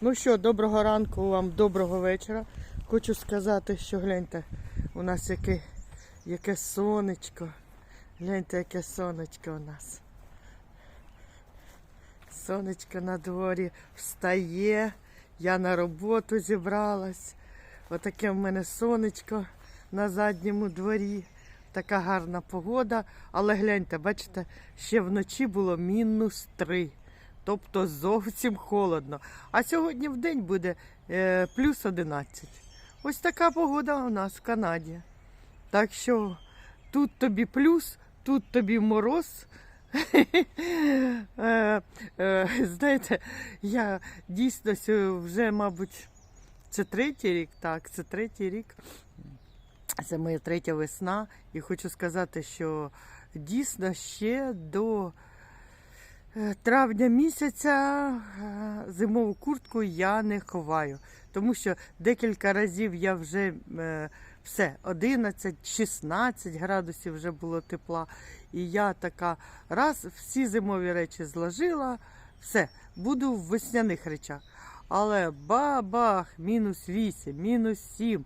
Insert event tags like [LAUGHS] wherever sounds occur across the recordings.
Ну що, доброго ранку вам, доброго вечора. Хочу сказати, що гляньте, у нас яке, яке сонечко. Гляньте, яке сонечко у нас. Сонечко на дворі встає. Я на роботу зібралась. Отаке в мене сонечко на задньому дворі. Така гарна погода. Але гляньте, бачите, ще вночі було мінус три. Тобто зовсім холодно. А сьогодні в день буде е, плюс 11. Ось така погода у нас в Канаді. Так що тут тобі плюс, тут тобі мороз. [LAUGHS] Е, е, Знаєте, я дійсно вже, мабуть, це третій рік, так, це третій рік. Це моя третя весна. І хочу сказати, що дійсно ще до травня місяця е, зимову куртку я не ховаю. Тому що декілька разів я вже е, все, 11-16 градусів вже було тепла. І я така раз всі зимові речі зложила, все, буду в весняних речах. Але бабах, мінус 8, мінус 7, е,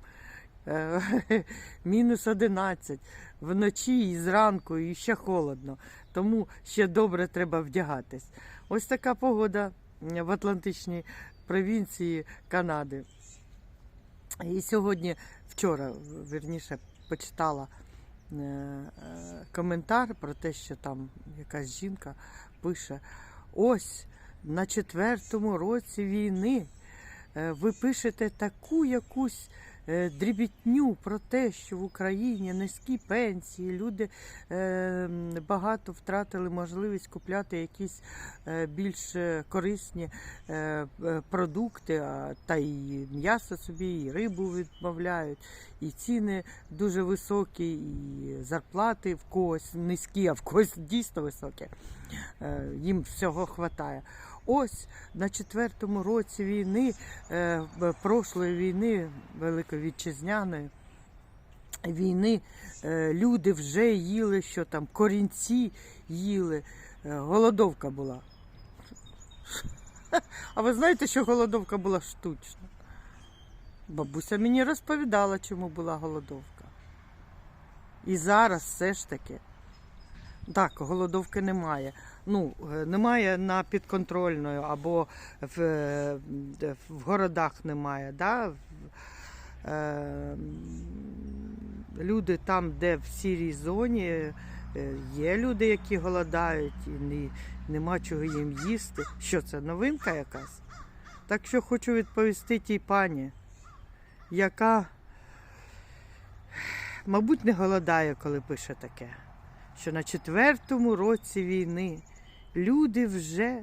[LAUGHS] мінус 11, вночі і зранку, і ще холодно. Тому ще добре треба вдягатись. Ось така погода в Атлантичній провінції Канади. І сьогодні, вчора, верніше, почитала е, е, коментар про те, що там якась жінка пише: ось на четвертому році війни е, ви пишете таку якусь е, дрібітню про те, що в Україні низькі пенсії, люди е, багато втратили можливість купляти якісь е, більш е, корисні е, е, продукти, та і м'ясо собі, і рибу відмовляють, і ціни дуже високі, і зарплати в когось низькі, а в когось дійсно високі. Е, Їм всього вистачає. Ось на четвертому році війни, е, прошлої війни, Великої вітчизняної війни, е, люди вже їли, що там, корінці їли, е, голодовка була. [LAUGHS] А ви знаєте, що голодовка була штучна? Бабуся мені розповідала, чому була голодовка. І зараз все ж таки. Так, голодовки немає. Ну, е, немає на підконтрольною або в, е, в городах немає. Да? Е, Люди там, де в сірій зоні, є люди, які голодають, і не, нема чого їм їсти. Що це, новинка якась? Так що хочу відповісти тій пані, яка, мабуть, не голодає, коли пише таке що на четвертому році війни люди вже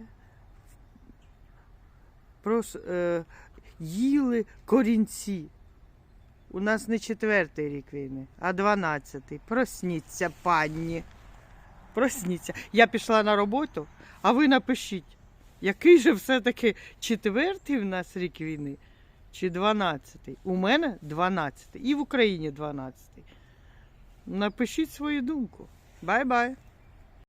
прос, е, їли корінці. У нас не четвертий рік війни, а дванадцятий. Просніться, пані. Просніться. Я пішла на роботу, а ви напишіть, який же все-таки четвертий в нас рік війни чи дванадцятий? У мене дванадцятий. І в Україні дванадцятий. Напишіть свою думку. Бай-бай.